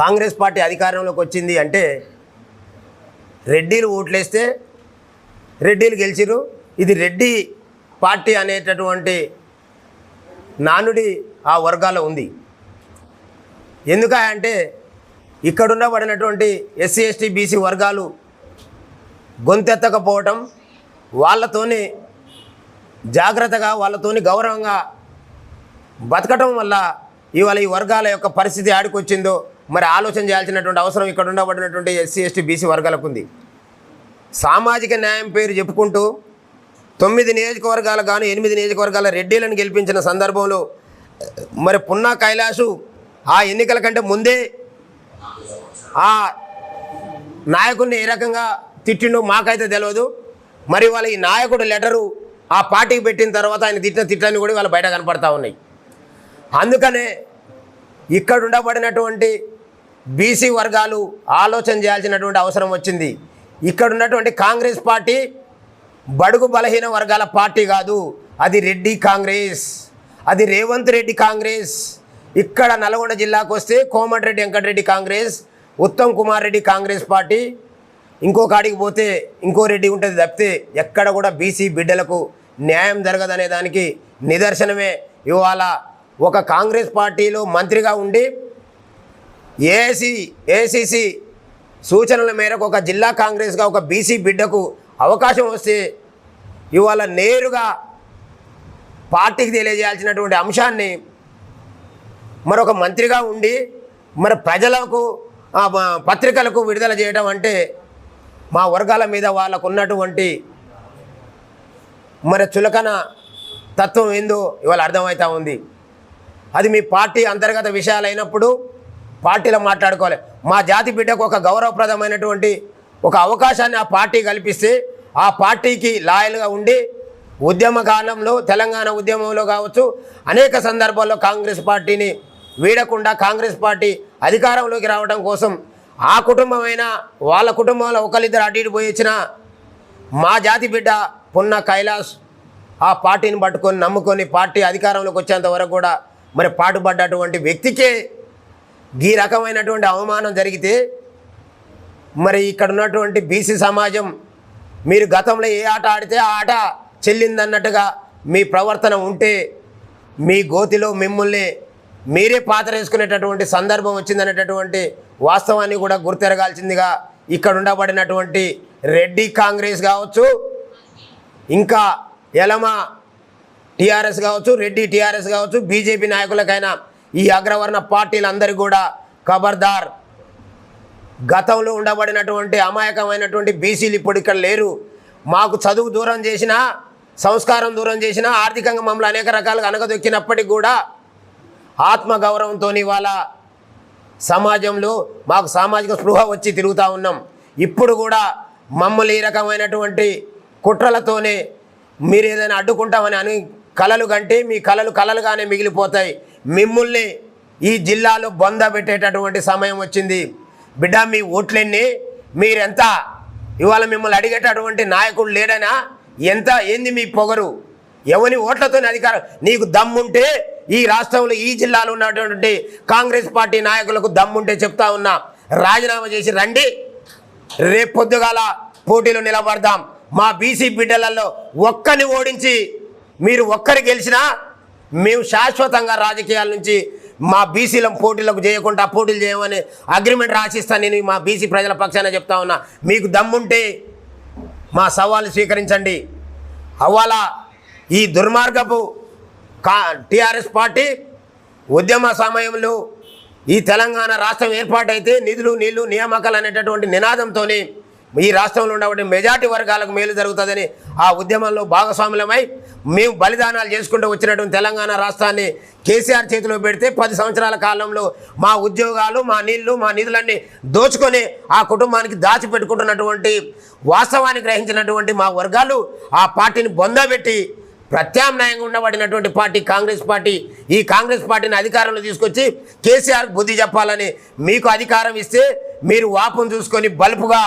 Congress party అధికారంలోకి వచ్చింది అంటే రెడ్డిలు ఓట్లేస్తే రెడ్డిలు గెలిచిరు ఇది రెడ్డి పార్టీ అనేటటువంటి నానుడి ఆ వర్గాల్లో ఉంది. ఎందుకంటే ఇక్కడున్న పడినటువంటి ఎస్సీ ఎస్టీ బీసీ వర్గాలు గొంతెత్తకపోవటం వాళ్ళతోని జాగ్రత్తగా వాళ్ళతోని గౌరవంగా బతకటం వల్ల ఇవాళ ఈ వర్గాల యొక్క పరిస్థితి ఆడికొచ్చిందో మరి ఆలోచన చేయాల్సినటువంటి అవసరం ఇక్కడ ఉండబడినటువంటి ఎస్సీ ఎస్టీ బీసీ వర్గాలకు ఉంది సామాజిక న్యాయం పేరు చెప్పుకుంటూ తొమ్మిది నియోజకవర్గాలు గాను ఎనిమిది నియోజకవర్గాల రెడ్డీలను గెలిపించిన సందర్భంలో మరి పున్నా కైలాసు ఆ ఎన్నికల కంటే ముందే ఆ నాయకుడిని ఏ రకంగా తిట్టిండో మాకైతే తెలియదు మరి వాళ్ళ ఈ నాయకుడు లెటరు ఆ పార్టీకి పెట్టిన తర్వాత ఆయన తిట్టిన తిట్లని కూడా వాళ్ళు బయట కనపడతా ఉన్నాయి. అందుకనే ఇక్కడ ఉండబడినటువంటి బీసీ వర్గాలు ఆలోచన చేయాల్సినటువంటి అవసరం వచ్చింది. ఇక్కడ ఉన్నటువంటి కాంగ్రెస్ పార్టీ బడుగు బలహీన వర్గాల పార్టీ కాదు. అది రెడ్డి కాంగ్రెస్. అది రేవంత్ రెడ్డి కాంగ్రెస్. ఇక్కడ నల్గొండ జిల్లాకు వస్తే కోమటిరెడ్డి వెంకటరెడ్డి కాంగ్రెస్ ఉత్తమ్ కుమార్ రెడ్డి కాంగ్రెస్ పార్టీ. ఇంకో కాడికి పోతే ఇంకో రెడ్డి ఉంటుంది తప్పితే ఎక్కడ కూడా బీసీ బిడ్డలకు న్యాయం జరగదనే దానికి నిదర్శనమే. ఇవాళ ఒక కాంగ్రెస్ పార్టీలో మంత్రిగా ఉండి ఏసీ ఏసీసీ సూచనల మేరకు ఒక జిల్లా కాంగ్రెస్గా ఒక బీసీ బిడ్డకు అవకాశం వస్తే ఇవాళ నేరుగా పార్టీకి తెలియజేయాల్సినటువంటి అంశాన్ని మరొక మంత్రిగా ఉండి మరి ప్రజలకు పత్రికలకు విడుదల చేయడం అంటే మా వర్గాల మీద వాళ్ళకు ఉన్నటువంటి మరి చులకన తత్వం ఏందో ఇవాళ అర్థమవుతూ ఉంది. అది మీ పార్టీ అంతర్గత విషయాలు అయినప్పుడు పార్టీలో మాట్లాడుకోవాలి. మా జాతి బిడ్డకు ఒక గౌరవప్రదమైనటువంటి ఒక అవకాశాన్ని ఆ పార్టీ కల్పిస్తే ఆ పార్టీకి లాయల్గా ఉండి ఉద్యమ కాలంలో తెలంగాణ ఉద్యమంలో కావచ్చు అనేక సందర్భాల్లో కాంగ్రెస్ పార్టీని వీడకుండా కాంగ్రెస్ పార్టీ అధికారంలోకి రావడం కోసం ఆ కుటుంబమైనా వాళ్ళ కుటుంబంలో ఒకరిద్దరు అటు ఇటు పోయి మా జాతి బిడ్డ పున్న కైలాస్ ఆ పార్టీని పట్టుకొని నమ్ముకొని పార్టీ అధికారంలోకి వచ్చేంత వరకు కూడా మరి పాటుపడ్డటువంటి వ్యక్తికే ఈ రకమైనటువంటి అవమానం జరిగితే మరి ఇక్కడ ఉన్నటువంటి బీసీ సమాజం మీరు గతంలో ఏ ఆట ఆడితే ఆ ఆట చెల్లిందన్నట్టుగా మీ ప్రవర్తన ఉంటే మీ గోతిలో మిమ్మల్ని మీరే పాతరేసుకునేటటువంటి సందర్భం వచ్చిందనేటటువంటి వాస్తవాన్ని కూడా గుర్తెరగాల్సిందిగా ఇక్కడ ఉండబడినటువంటి రెడ్డి కాంగ్రెస్ కావచ్చు ఇంకా ఎలమ టీఆర్ఎస్ కావచ్చు రెడ్డి టీఆర్ఎస్ కావచ్చు బీజేపీ నాయకులకైనా ఈ అగ్రవర్ణ పార్టీలందరూ కూడా ఖబర్దార్ గతంలో ఉండబడినటువంటి అమాయకమైనటువంటి బీసీలు ఇప్పుడు ఇక్కడ లేరు. మాకు చదువు దూరం చేసినా సంస్కారం దూరం చేసినా ఆర్థికంగా మమ్మల్ని అనేక రకాలుగా అనగదొక్కినప్పటికీ కూడా ఆత్మగౌరవంతో ఇవాళ సమాజంలో మాకు సామాజిక స్పృహ వచ్చి తిరుగుతూ ఉన్నాం. ఇప్పుడు కూడా మమ్మల్ని ఈ రకమైనటువంటి కుట్రలతోనే మీరు ఏదైనా అడ్డుకుంటామని అని కలలు కంటే మీ కలలు కలలుగానే మిగిలిపోతాయి. మిమ్మల్ని ఈ జిల్లాలో బొంద పెట్టేటటువంటి సమయం వచ్చింది. బిడ్డ మీ ఓట్లెన్ని మీరెంత ఇవాళ మిమ్మల్ని అడిగేటటువంటి నాయకుడు లేడనా? ఎంత ఏంది మీ పొగరు? ఎవని ఓట్లతో అధికారం? నీకు దమ్ముంటే ఈ రాష్ట్రంలో ఈ జిల్లాలో ఉన్నటువంటి కాంగ్రెస్ పార్టీ నాయకులకు దమ్ముంటే చెప్తా ఉన్నా. రాజీనామా చేసి రండి. రేపు పొద్దుగాల పోటీలో నిలబడదాం. మా బీసీ బిడ్డలలో ఒక్కరిని ఓడించి మీరు ఒక్కరు గెలిచినా మేము శాశ్వతంగా రాజకీయాల నుంచి మా బీసీల పోటీలకు చేయకుండా పోటీలు చేయమని అగ్రిమెంట్ రాసిస్తాను నేను మా బీసీ ప్రజల పక్షాన చెప్తా ఉన్నా. మీకు దమ్ముంటే మా సవాలు స్వీకరించండి. అవ్వాల ఈ దుర్మార్గపు కా టీఆర్ఎస్ పార్టీ ఉద్యమ సమయంలో ఈ తెలంగాణ రాష్ట్రం ఏర్పాటైతే నిధులు నీళ్ళు నియామకాలు అనేటటువంటి నినాదంతోనే ఈ రాష్ట్రంలో ఉన్నటువంటి మెజార్టీ వర్గాలకు మేలు జరుగుతుందని ఆ ఉద్యమంలో భాగస్వాములమై మేము బలిదానాలు చేసుకుంటూ వచ్చినటువంటి తెలంగాణ రాష్ట్రాన్ని కేసీఆర్ చేతిలో పెడితే పది సంవత్సరాల కాలంలో మా ఉద్యోగాలు మా నీళ్ళు మా నిధులన్నీ దోచుకొని ఆ కుటుంబానికి దాచిపెట్టుకుంటున్నటువంటి వాస్తవాన్ని గ్రహించినటువంటి మా వర్గాలు ఆ పార్టీని బొందబెట్టి ప్రత్యామ్నాయంగా ఉండబడినటువంటి పార్టీ కాంగ్రెస్ పార్టీ ఈ కాంగ్రెస్ పార్టీని అధికారంలో తీసుకొచ్చి కేసీఆర్ బుద్ధి చెప్పాలని మీకు అధికారం ఇస్తే మీరు వాపును చూసుకొని బల్పుగా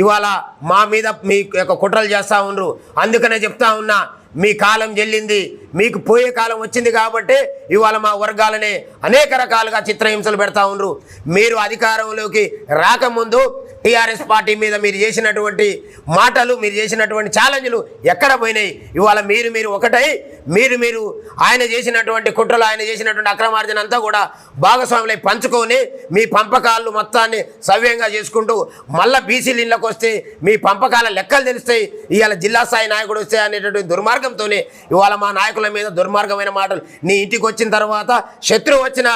ఇవాళ మా మీద మీ యొక్క కుట్రలు చేస్తూ ఉండ్రు. అందుకనే చెప్తా ఉన్నా మీ కాలం చెల్లింది మీకు పోయే కాలం వచ్చింది కాబట్టి ఇవాళ మా వర్గాలనే అనేక రకాలుగా చిత్రహింసలు పెడతా ఉన్నారు మీరు అధికారంలోకి రాకముందు టీఆర్ఎస్ పార్టీ మీద మీరు చేసినటువంటి మాటలు మీరు చేసినటువంటి ఛాలెంజ్లు ఎక్కడ పోయినాయి? ఇవాళ మీరు మీరు ఒకటై మీరు మీరు ఆయన చేసినటువంటి కుట్రలు ఆయన చేసినటువంటి అక్రమార్జన అంతా కూడా భాగస్వాములై పంచుకొని మీ పంపకాలు మొత్తాన్ని సవ్యంగా చేసుకుంటూ మళ్ళీ బీసీలు ఇళ్ళకు వస్తే మీ పంపకాల లెక్కలు తెలుస్తాయి. ఇవాళ జిల్లా స్థాయి నాయకుడు వస్తే అనేటటువంటి దుర్మార్గంతోనే ఇవాళ మా నాయకుల మీద దుర్మార్గమైన మాటలు. నీ ఇంటికి వచ్చిన తర్వాత శత్రువు వచ్చినా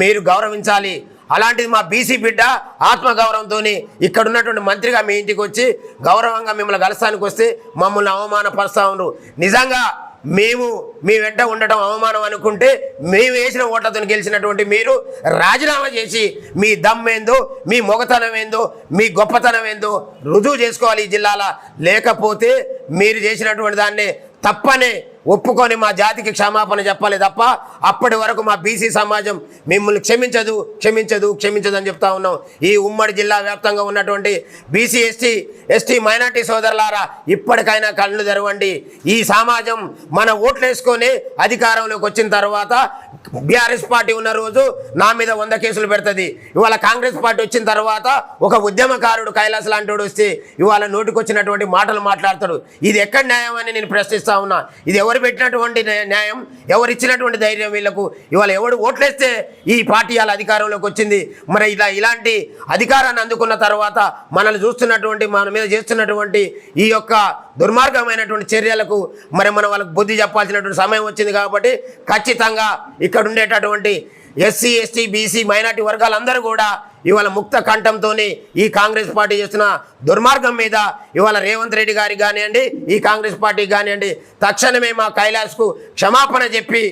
మీరు గౌరవించాలి. అలాంటిది మా బీసీ బిడ్డ ఆత్మగౌరవంతో ఇక్కడ ఉన్నటువంటి మంత్రిగా మీ ఇంటికి వచ్చి గౌరవంగా మిమ్మల్ని కలసానికి వస్తే మమ్మల్ని అవమానపరుస్తా ఉన్నారు నిజంగా మేము మీ వెంట ఉండటం అవమానం అనుకుంటే మేము వేసిన ఓట్లతో గెలిచినటువంటి మీరు రాజీనామా చేసి మీ దమ్మేందో మీ మొగతనం ఏందో మీ గొప్పతనం ఏందో రుజువు చేసుకోవాలి ఈ జిల్లాలో. లేకపోతే మీరు చేసినటువంటి దాన్ని తప్పనే ఒప్పుకొని మా జాతికి క్షమాపణ చెప్పాలి తప్ప అప్పటి వరకు మా బీసీ సమాజం మిమ్మల్ని క్షమించదు క్షమించదు క్షమించదు అని చెప్తా ఉన్నాం. ఈ ఉమ్మడి జిల్లా వ్యాప్తంగా ఉన్నటువంటి బీసీ ఎస్టీ ఎస్టీ మైనార్టీ సోదరులారా ఇప్పటికైనా కళ్ళు తెరవండి. ఈ సమాజం మన ఓట్లు వేసుకొని అధికారంలోకి వచ్చిన తర్వాత బీఆర్ఎస్ పార్టీ ఉన్న రోజు నా మీద వంద కేసులు పెడుతుంది. ఇవాళ కాంగ్రెస్ పార్టీ వచ్చిన తర్వాత ఒక ఉద్యమకారుడు కైలాస్ లాంటి వాడు వస్తే ఇవాళ నోటికొచ్చినటువంటి మాటలు మాట్లాడతాడు. ఇది ఎక్కడ న్యాయం అని నేను ప్రశ్నిస్తా ఉన్నా. ఇది ఎవరు పెట్టినటువంటి న్యాయం? ఎవరు ఇచ్చినటువంటి ధైర్యం వీళ్ళకు? ఇవాళ ఎవడు ఓట్లేస్తే ఈ పార్టీ వాళ్ళ అధికారంలోకి వచ్చింది. మరి ఇలా ఇలాంటి అధికారాన్ని అందుకున్న తర్వాత మనల్ని చూస్తున్నటువంటి మన మీద చేస్తున్నటువంటి ఈ యొక్క దుర్మార్గమైనటువంటి చర్యలకు మరి మనం వాళ్ళకు బుద్ధి చెప్పాల్సినటువంటి సమయం వచ్చింది కాబట్టి ఖచ్చితంగా ఇక్కడ ఉండేటటువంటి ఎస్సీ ఎస్టీ బీసీ మైనార్టీ వర్గాలందరూ కూడా ఇవాళ ముక్త కంఠంతో ఈ కాంగ్రెస్ పార్టీ చేస్తున్న దుర్మార్గం మీద ఇవాళ రేవంత్ రెడ్డి గారికి కానివ్వండి ఈ కాంగ్రెస్ పార్టీకి కానివ్వండి తక్షణమే మా కైలాస్కు క్షమాపణ చెప్పి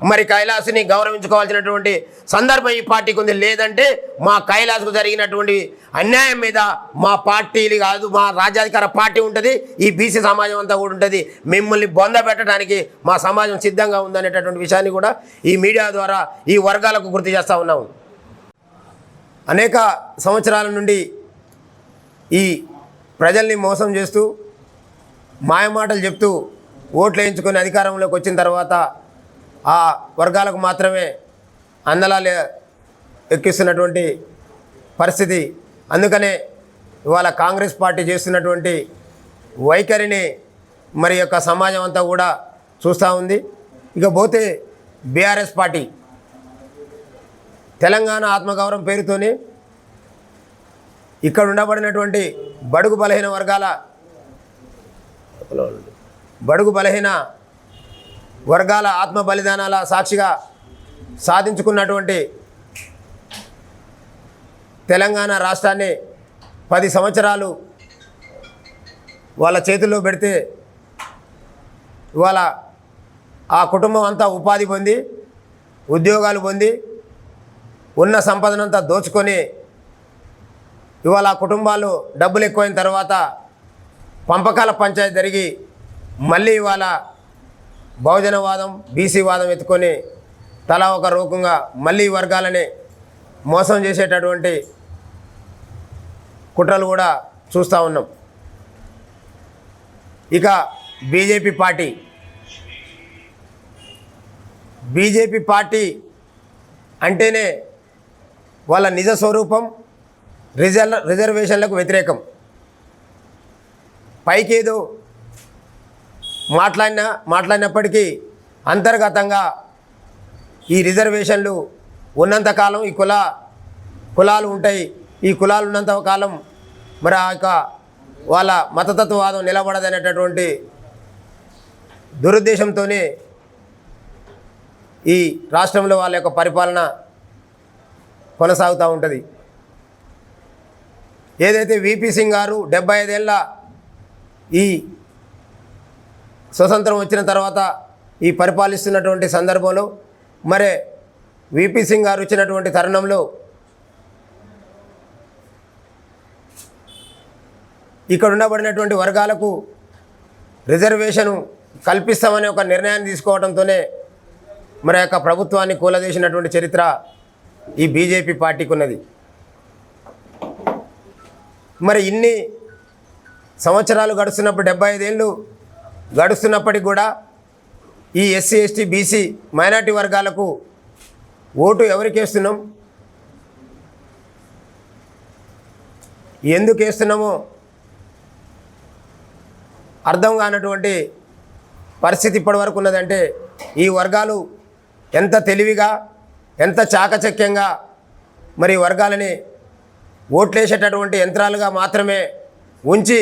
మరి కైలాసుని గౌరవించుకోవాల్సినటువంటి సందర్భం ఈ పార్టీకి ఉంది. లేదంటే మా కైలాసుకు జరిగినటువంటి అన్యాయం మీద మా పార్టీలు కాదు మా రాజ్యాధికార పార్టీ ఉంటుంది ఈ బీసీ సమాజం అంతా కూడా ఉంటుంది. మిమ్మల్ని బొంద పెట్టడానికి మా సమాజం సిద్ధంగా ఉందనేటటువంటి విషయాన్ని కూడా ఈ మీడియా ద్వారా ఈ వర్గాలకు గుర్తు చేస్తూ ఉన్నాము. అనేక సంవత్సరాల నుండి ఈ ప్రజల్ని మోసం చేస్తూ మాయమాటలు చెప్తూ ఓట్లు వేయించుకొని అధికారంలోకి వచ్చిన తర్వాత ఆ వర్గాలకు మాత్రమే అందలాలు ఎక్కిస్తున్నటువంటి పరిస్థితి. అందుకనే ఇవాళ కాంగ్రెస్ పార్టీ చేస్తున్నటువంటి వైఖరిని మరి యొక్క సమాజం అంతా కూడా చూస్తూ ఉంది. ఇక పోతే బీఆర్ఎస్ పార్టీ తెలంగాణ ఆత్మగౌరవం పేరుతోని ఇక్కడ ఉండబడినటువంటి బడుగు బలహీన వర్గాల బడుగు బలహీన వర్గాల ఆత్మ బలిదానాల సాక్షిగా సాధించుకున్నటువంటి తెలంగాణ రాష్ట్రాన్ని పది సంవత్సరాలు వాళ్ళ చేతుల్లో పెడితే ఇవాళ ఆ కుటుంబం అంతా ఉపాధి పొంది ఉద్యోగాలు పొంది ఉన్న సంపదనంతా దోచుకొని ఇవాళ ఆ కుటుంబాలు డబ్బులు ఎక్కువైన తర్వాత పంపకాల పంచాయతీ జరిగి మళ్ళీ ఇవాళ బహుజనవాదం బీసీ వాదం ఎత్తుకొని తలా ఒక రూపంగా మళ్ళీ వర్గాలని మోసం చేసేటటువంటి కుట్రలు కూడా చూస్తూ ఉన్నాం. ఇక బీజేపీ పార్టీ. బీజేపీ పార్టీ అంటేనే వాళ్ళ నిజ స్వరూపం రిజర్వేషన్లకు వ్యతిరేకం. పైకేదో మాట్లాడిన మాట్లాడినప్పటికీ అంతర్గతంగా ఈ రిజర్వేషన్లు ఉన్నంతకాలం ఈ కుల కులాలు ఉంటాయి. ఈ కులాలు ఉన్నంత కాలం మరి ఆ యొక్క వాళ్ళ మతతత్వవాదం నిలబడదనేటటువంటి దురుద్దేశంతోనే ఈ రాష్ట్రంలో వాళ్ళ యొక్క పరిపాలన కొనసాగుతూ ఉంటుంది. ఏదైతే విపి సింగ్ గారు డెబ్బై ఐదేళ్ళ ఈ స్వతంత్రం వచ్చిన తర్వాత ఈ పరిపాలిస్తున్నటువంటి సందర్భంలో మరి విపి సింగ్ గారు వచ్చినటువంటి తరుణంలో ఇక్కడ ఉండబడినటువంటి వర్గాలకు రిజర్వేషను కల్పిస్తామనే ఒక నిర్ణయాన్ని తీసుకోవడంతోనే మరి యొక్క ప్రభుత్వాన్ని కూలదీసినటువంటి చరిత్ర ఈ బీజేపీ పార్టీకి ఉన్నది మరి ఇన్ని సంవత్సరాలు గడుస్తున్నప్పుడు డెబ్బై ఐదేళ్ళు గడుస్తున్నప్పటికి కూడా ఈ ఎస్సీ ఎస్టీ బీసీ మైనార్టీ వర్గాలకు ఓటు ఎవరికి వేస్తున్నాం? ఎందుకు వేస్తున్నామో అర్థం కానటువంటి పరిస్థితి ఇప్పటివరకు ఉన్నదంటే ఈ వర్గాలు ఎంత తెలివిగా ఎంత చాకచక్యంగా మరి వర్గాలని ఓట్లేసేటటువంటి యంత్రాలుగా మాత్రమే ఉంచి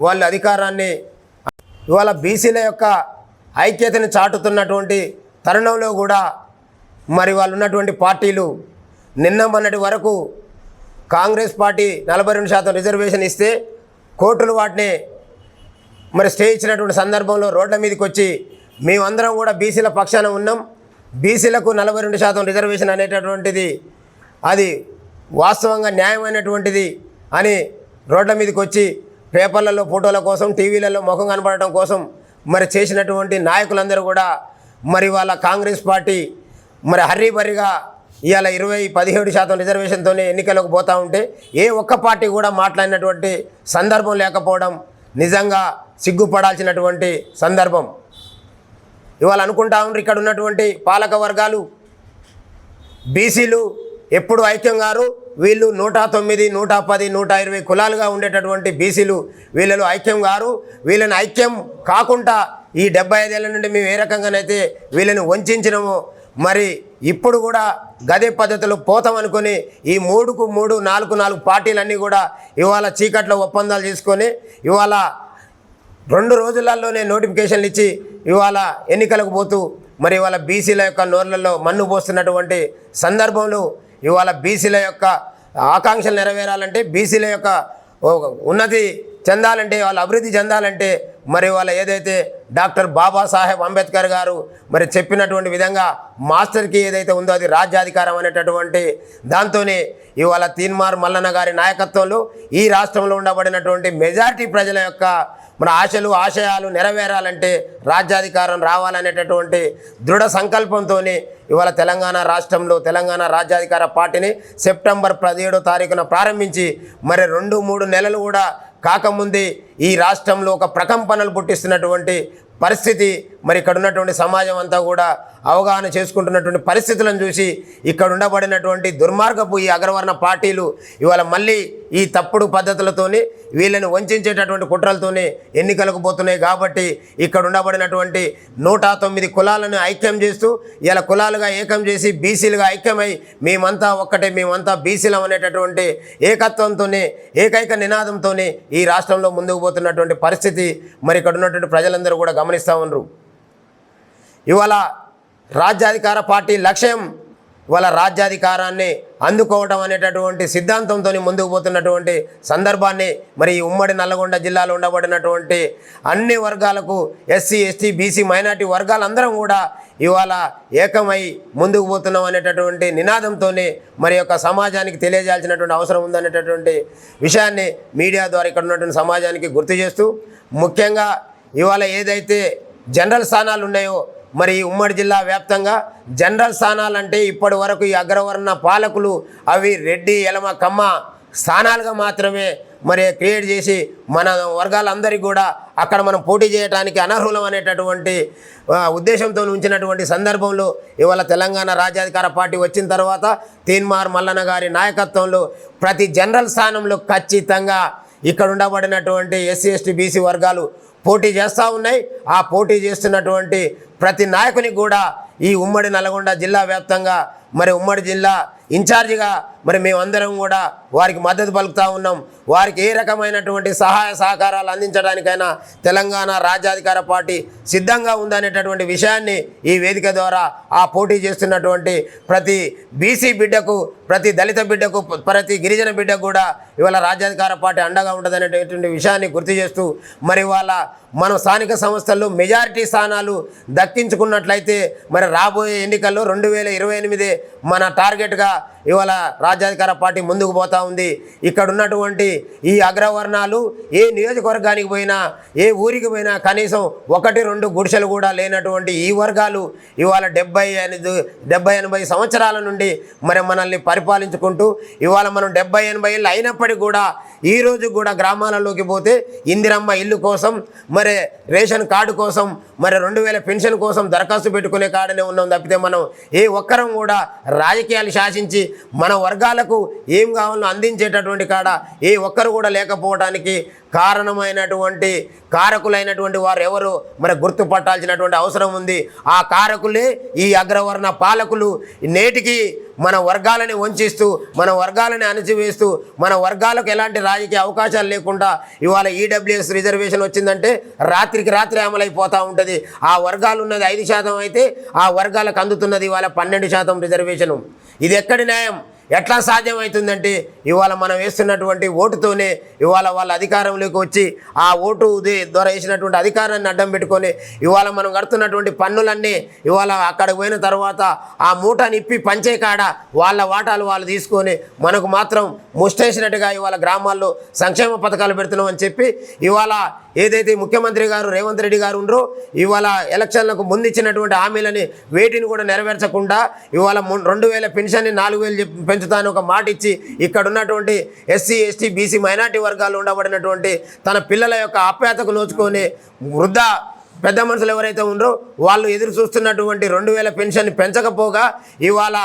వాళ్ళ అధికారాన్ని ఇవాళ బీసీల యొక్క ఐక్యతను చాటుతున్నటువంటి తరుణంలో కూడా మరి వాళ్ళు ఉన్నటువంటి పార్టీలు నిన్న మొన్నటి వరకు కాంగ్రెస్ పార్టీ నలభై రెండు శాతం రిజర్వేషన్ ఇస్తే కోర్టులు వాటిని మరి స్టే ఇచ్చినటువంటి సందర్భంలో రోడ్ల మీదకి వచ్చి మేమందరం కూడా బీసీల పక్షాన ఉన్నాం. బీసీలకు నలభై రెండు శాతం రిజర్వేషన్ అనేటటువంటిది అది వాస్తవంగా న్యాయమైనటువంటిది అని రోడ్ల మీదకి వచ్చి పేపర్లలో ఫోటోల కోసం టీవీలలో ముఖం కనపడటం కోసం మరి చేసినటువంటి నాయకులందరూ కూడా మరి వాళ్ళ కాంగ్రెస్ పార్టీ మరి హర్రీబరిగా ఇవాళ ఇరవై పదిహేడు శాతం రిజర్వేషన్తోనే ఎన్నికలకు పోతూ ఉంటే ఏ ఒక్క పార్టీ కూడా మాట్లాడినటువంటి సందర్భం లేకపోవడం నిజంగా సిగ్గుపడాల్సినటువంటి సందర్భం. ఇవాళ అనుకుంటా ఉన్నారు ఇక్కడ ఉన్నటువంటి పాలక వర్గాలు బీసీలు ఎప్పుడు ఐక్యం గారు? వీళ్ళు నూట తొమ్మిది నూట పది నూట ఇరవై కులాలుగా ఉండేటటువంటి బీసీలు వీళ్ళలో ఐక్యం గారు. వీళ్ళని ఐక్యం కాకుండా ఈ డెబ్బై ఐదేళ్ళ నుండి మేము ఏ రకంగానైతే వీళ్ళని వంచినమో మరి ఇప్పుడు కూడా గదే పద్ధతిలో పోతామనుకొని ఈ మూడుకు మూడు నాలుగు నాలుగు పార్టీలన్నీ కూడా ఇవాళ చీకట్లో ఒప్పందాలు చేసుకొని ఇవాళ రెండు రోజులలోనే నోటిఫికేషన్లు ఇచ్చి ఇవాళ ఎన్నికలకు పోతూ మరి ఇవాళ బీసీల యొక్క నోర్లలో మన్ను పోస్తున్నటువంటి సందర్భంలో ఇవాళ బీసీల యొక్క ఆకాంక్షలు నెరవేరాలంటే బీసీల యొక్క ఉన్నతి చెందాలంటే వాళ్ళ అభివృద్ధి చెందాలంటే మరి వాళ్ళ ఏదైతే డాక్టర్ బాబాసాహెబ్ అంబేద్కర్ గారు మరి చెప్పినటువంటి విధంగా మాస్టర్కి ఏదైతే ఉందో అది రాజ్యాధికారం అనేటటువంటి దాంతోనే ఇవాళ తీన్మార్ మల్లన్న గారి నాయకత్వంలో ఈ రాష్ట్రంలో ఉండబడినటువంటి మెజారిటీ ప్రజల యొక్క మన ఆశలు ఆశయాలు నెరవేరాలంటే రాజ్యాధికారం రావాలనేటటువంటి దృఢ సంకల్పంతో ఇవాళ తెలంగాణ రాష్ట్రంలో తెలంగాణ రాజ్యాధికార పార్టీని సెప్టెంబర్ పదిహేడో తారీఖున ప్రారంభించి మరి రెండు మూడు నెలలు కూడా కాకముందే ఈ రాష్ట్రంలో ఒక ప్రకంపనలు పుట్టిస్తున్నటువంటి పరిస్థితి మరి ఇక్కడ ఉన్నటువంటి సమాజం అంతా కూడా అవగాహన చేసుకుంటున్నటువంటి పరిస్థితులను చూసి ఇక్కడ ఉండబడినటువంటి దుర్మార్గపు ఈ అగ్రవర్ణ పార్టీలు ఇవాళ మళ్ళీ ఈ తప్పుడు పద్ధతులతోని వీళ్ళని వంచేటటువంటి కుట్రలతోనే ఎన్నికలకు పోతున్నాయి కాబట్టి ఇక్కడ ఉండబడినటువంటి నూట తొమ్మిది కులాలను ఐక్యం చేస్తూ ఇలా కులాలుగా ఏకం చేసి బీసీలుగా ఐక్యమై మేమంతా ఒక్కటే మేమంతా బీసీలం అనేటటువంటి ఏకత్వంతోనే ఏకైక నినాదంతోనే ఈ రాష్ట్రంలో ముందుకు పోతున్నటువంటి పరిస్థితి మరి ఇక్కడ ఉన్నటువంటి ప్రజలందరూ కూడా గమనిస్తూ ఉన్నారు. ఇవాళ రాజ్యాధికార పార్టీ లక్ష్యం వాళ్ళ రాజ్యాధికారాన్ని అందుకోవడం అనేటటువంటి సిద్ధాంతంతో ముందుకు పోతున్నటువంటి సందర్భాన్ని మరి ఉమ్మడి నల్లగొండ జిల్లాలో ఉండబడినటువంటి అన్ని వర్గాలకు ఎస్సీ ఎస్టీ బీసీ మైనార్టీ వర్గాలందరం కూడా ఇవాళ ఏకమై ముందుకు పోతున్నాం అనేటటువంటి నినాదంతోనే మరి యొక్క సమాజానికి తెలియజేయాల్సినటువంటి అవసరం ఉందనేటటువంటి విషయాన్ని మీడియా ద్వారా ఇక్కడ ఉన్నటువంటి సమాజానికి గుర్తు చేస్తూ ముఖ్యంగా ఇవాళ ఏదైతే జనరల్ స్థానాలు ఉన్నాయో మరి ఈ ఉమ్మడి జిల్లా వ్యాప్తంగా జనరల్ స్థానాలంటే ఇప్పటి వరకు ఈ అగ్రవర్ణ పాలకులు అవి రెడ్డి ఎలమ కమ్మ స్థానాలుగా మాత్రమే మరి క్రియేట్ చేసి మన వర్గాలందరికీ కూడా అక్కడ మనం పోటీ చేయడానికి అనర్హులం అనేటటువంటి ఉద్దేశంతో ఉంచినటువంటి సందర్భంలో ఇవాళ తెలంగాణ రాజ్యాధికార పార్టీ వచ్చిన తర్వాత తీన్మార్ మల్లన్న గారి నాయకత్వంలో ప్రతి జనరల్ స్థానంలో ఖచ్చితంగా ఇక్కడ ఉండబడినటువంటి ఎస్సీ ఎస్టీ బీసీ వర్గాలు పోటీ చేస్తూ ఉన్నాయి. ఆ పోటీ చేస్తున్నటువంటి ప్రతి నాయకునికి కూడా ఈ ఉమ్మడి నల్గొండ జిల్లా వ్యాప్తంగా మరి ఉమ్మడి జిల్లా ఇన్ఛార్జిగా మరి మేమందరం కూడా వారికి మద్దతు పలుకుతూ ఉన్నాం. వారికి ఏ రకమైనటువంటి సహాయ సహకారాలు అందించడానికైనా తెలంగాణ రాజ్యాధికార పార్టీ సిద్ధంగా ఉందనేటటువంటి విషయాన్ని ఈ వేదిక ద్వారా ఆ పోటీ చేస్తున్నటువంటి ప్రతి బీసీ బిడ్డకు ప్రతి దళిత బిడ్డకు ప్రతి గిరిజన బిడ్డకు కూడా ఇవాళ రాజ్యాధికార పార్టీ అండగా ఉంటుందనేటటువంటి విషయాన్ని గుర్తు చేస్తూ మరి వాళ్ళ మనం స్థానిక సంస్థల్లో మెజారిటీ స్థానాలు దక్కించుకున్నట్లయితే మరి రాబోయే ఎన్నికల్లో రెండు వేల ఇరవై ఎనిమిది మన టార్గెట్గా ఇవాళ రాజ్యాధికార పార్టీ ముందుకు పోతా ఉంది. ఇక్కడ ఉన్నటువంటి ఈ అగ్రవర్ణాలు ఏ నియోజకవర్గానికి పోయినా ఏ ఊరికి పోయినా కనీసం ఒకటి రెండు గుడిసెలు కూడా లేనటువంటి ఈ వర్గాలు ఇవాళ డెబ్బై ఎనిమిది డెబ్బై ఎనభై సంవత్సరాల నుండి మరి మనల్ని పరిపాలించుకుంటూ ఇవాళ మనం డెబ్బై ఎనభై ఏళ్ళు అయినప్పటికీ కూడా ఈ రోజు కూడా గ్రామాలలోకి పోతే ఇందిరమ్మ ఇల్లు కోసం మరి రేషన్ కార్డు కోసం మరి రెండు వేల పెన్షన్ కోసం దరఖాస్తు పెట్టుకునే కాడనే ఉన్నాం తప్పితే మనం ఏ ఒక్కరం కూడా రాజకీయాలు శాసించి మన వర్గాలకు ఏం కావాలో అందించేటటువంటి కాడ ఏ ఒక్కరు కూడా లేకపోవడానికి కారణమైనటువంటి కారకులైనటువంటి వారు ఎవరు? మరి గుర్తుపట్టాల్సినటువంటి అవసరం ఉంది. ఆ కారకులే ఈ అగ్రవర్ణ పాలకులు. నేటికి మన వర్గాలని వంచిస్తూ మన వర్గాలని అణచివేస్తూ మన వర్గాలకు ఎలాంటి రాజకీయ అవకాశాలు లేకుండా ఇవాళ ఈడబ్ల్యూఎస్ రిజర్వేషన్ వచ్చిందంటే రాత్రికి రాత్రి అమలైపోతూ ఉంటుంది. ఆ వర్గాలు ఉన్నది ఐదు శాతం అయితే ఆ వర్గాలకు అందుతున్నది ఇవాళ పన్నెండు శాతం రిజర్వేషను. ఇది ఎక్కడి న్యాయం? ఎట్లా సాధ్యమవుతుందంటే ఇవాళ మనం వేస్తున్నటువంటి ఓటుతోనే ఇవాళ వాళ్ళ అధికారంలోకి వచ్చి ఆ ఓటు ద్వారా వేసినటువంటి అధికారాన్ని అడ్డం పెట్టుకొని ఇవాళ మనం కడుతున్నటువంటి పన్నులన్నీ ఇవాళ అక్కడికి పోయిన తర్వాత ఆ మూటని ఇప్పి పంచే కాడ వాళ్ళ వాటాలు వాళ్ళు తీసుకొని మనకు మాత్రం ముష్టేసినట్టుగా ఇవాళ గ్రామాల్లో సంక్షేమ పథకాలు పెడుతున్నామని చెప్పి ఇవాళ ఏదైతే ముఖ్యమంత్రి గారు రేవంత్ రెడ్డి గారు ఉండరో ఇవాళ ఎలక్షన్లకు ముందు ఇచ్చినటువంటి హామీలని వేటిని కూడా నెరవేర్చకుండా ఇవాళ రెండు వేల పెన్షన్ని నాలుగు వేలు పెంచుతాను ఒక మాట ఇచ్చి ఇక్కడ ఉన్నటువంటి ఎస్సీ ఎస్టీ బీసీ మైనార్టీ వర్గాలు ఉండబడినటువంటి తన పిల్లల యొక్క ఆప్యాయతకు నోచుకొని వృద్ధ పెద్ద మనుషులు ఎవరైతే ఉన్నారో వాళ్ళు ఎదురు చూస్తున్నటువంటి రెండు వేల పెన్షన్ పెంచకపోగా ఇవాళ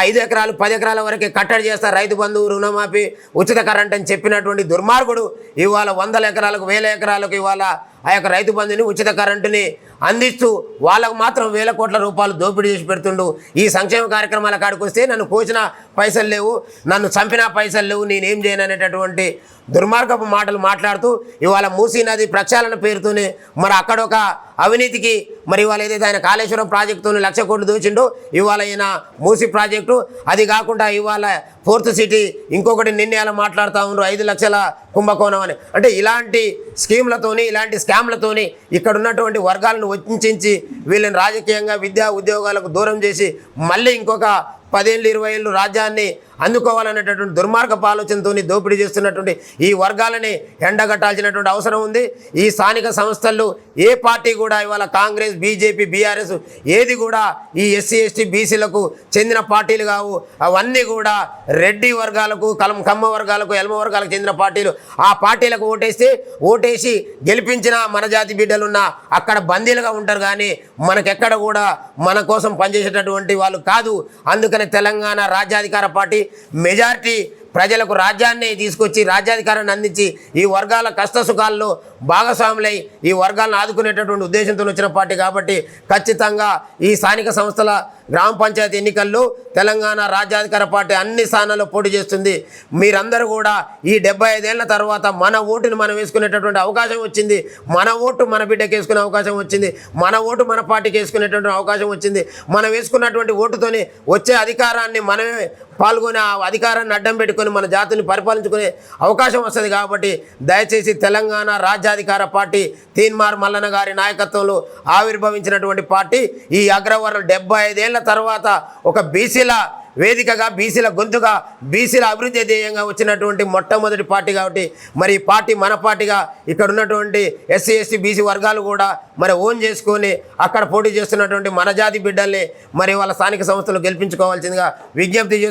ఐదు ఎకరాలు పది ఎకరాల వరకే కట్టడి చేస్తారు రైతు బంధువు రుణమాఫీ ఉచిత కరెంట్ అని చెప్పినటువంటి దుర్మార్గుడు ఇవాళ వందల ఎకరాలకు వేల ఎకరాలకు ఇవాళ ఆ యొక్క రైతు బంధుని ఉచిత కరెంటుని అందిస్తూ వాళ్ళకు మాత్రం వేల కోట్ల రూపాయలు దోపిడీ చేసి పెడుతుండు. ఈ సంక్షేమ కార్యక్రమాల కాడికి వస్తే నన్ను కోసిన పైసలు లేవు నన్ను చంపిన పైసలు లేవు నేనేం చేయను అనేటటువంటి దుర్మార్గపు మాటలు మాట్లాడుతూ ఇవాళ మూసీ నది ప్రక్షాళన పేరుతోనే మరి అక్కడ ఒక అవినీతికి మరి ఇవాళ ఏదైతే ఆయన కాళేశ్వరం ప్రాజెక్టుతో లక్ష కోట్లు దోచిండో ఇవాళ ఈయన మూసి ప్రాజెక్టు. అది కాకుండా ఇవాళ ఫోర్త్ సిటీ ఇంకొకటి నిర్ణయాలు మాట్లాడుతూ ఉన్నారు ఐదు లక్షల కుంభకోణం అని. అంటే ఇలాంటి స్కీమ్లతోని ఇలాంటి స్కామ్లతోని ఇక్కడ ఉన్నటువంటి వర్గాలను వంచించి వీళ్ళని రాజకీయంగా విద్యా ఉద్యోగాలకు దూరం చేసి మళ్ళీ ఇంకొక పదేళ్ళు ఇరవై ఏళ్ళు రాజ్యాన్ని అందుకోవాలనేటటువంటి దుర్మార్గపు ఆలోచనతో దోపిడీ చేస్తున్నటువంటి ఈ వర్గాలని ఎండగట్టాల్సినటువంటి అవసరం ఉంది. ఈ స్థానిక సంస్థలు ఏ పార్టీ కూడా ఇవాళ కాంగ్రెస్ బీజేపీ బీఆర్ఎస్ ఏది కూడా ఈ ఎస్సీ ఎస్టీ బీసీలకు చెందిన పార్టీలు కావు. అవన్నీ కూడా రెడ్డి వర్గాలకు కలం కమ్మ వర్గాలకు ఎల్మ వర్గాలకు చెందిన పార్టీలు. ఆ పార్టీలకు ఓటేస్తే ఓటేసి గెలిపించిన మన జాతి బిడ్డలున్న అక్కడ బందీలుగా ఉంటారు కానీ మనకెక్కడ కూడా మన కోసం పనిచేసేటటువంటి వాళ్ళు కాదు. అందుకని తెలంగాణ రాజ్యాధికార పార్టీ మెజారిటీ ప్రజలకు రాజ్యాన్ని తీసుకొచ్చి రాజ్యాధికారాన్ని అందించి ఈ వర్గాల కష్ట సుఖాల్లో భాగస్వాములై ఈ వర్గాలను ఆదుకునేటటువంటి ఉద్దేశంతో వచ్చిన పార్టీ కాబట్టి ఖచ్చితంగా ఈ స్థానిక సంస్థల గ్రామ పంచాయతీ ఎన్నికల్లో తెలంగాణ రాజ్యాధికార పార్టీ అన్ని స్థానాల్లో పోటీ చేస్తుంది. మీరందరూ కూడా ఈ డెబ్బై ఐదేళ్ళ తర్వాత మన ఓటుని మనం వేసుకునేటటువంటి అవకాశం వచ్చింది. మన ఓటు మన బిడ్డకి వేసుకునే అవకాశం వచ్చింది. మన ఓటు మన పార్టీకి వేసుకునేటటువంటి అవకాశం వచ్చింది. మనం వేసుకున్నటువంటి ఓటుతోని వచ్చే అధికారాన్ని మనమే పాల్గొని ఆ అధికారాన్ని అడ్డం పెట్టుకొని మన జాతిని పరిపాలించుకునే అవకాశం వస్తుంది కాబట్టి దయచేసి తెలంగాణ రాజ్యాధికార పార్టీ తీన్మార్ మల్లన్న గారి నాయకత్వంలో ఆవిర్భవించినటువంటి పార్టీ ఈ అగ్రవర్ణ డెబ్బై ఐదేళ్ళ తర్వాత ఒక బీసీల వేదికగా బీసీల గొంతుగా బీసీల అభివృద్ధి ధ్యేయంగా వచ్చినటువంటి మొట్టమొదటి పార్టీ కాబట్టి మరి ఈ పార్టీ మన పార్టీగా ఇక్కడ ఉన్నటువంటి ఎస్సీ ఎస్టీ బీసీ వర్గాలు కూడా మరి ఓన్ చేసుకొని అక్కడ పోటీ చేస్తున్నటువంటి మన జాతి బిడ్డల్ని మరి వాళ్ళ స్థానిక సంస్థలు గెలిపించుకోవాల్సిందిగా విజ్ఞప్తి చేస్తూ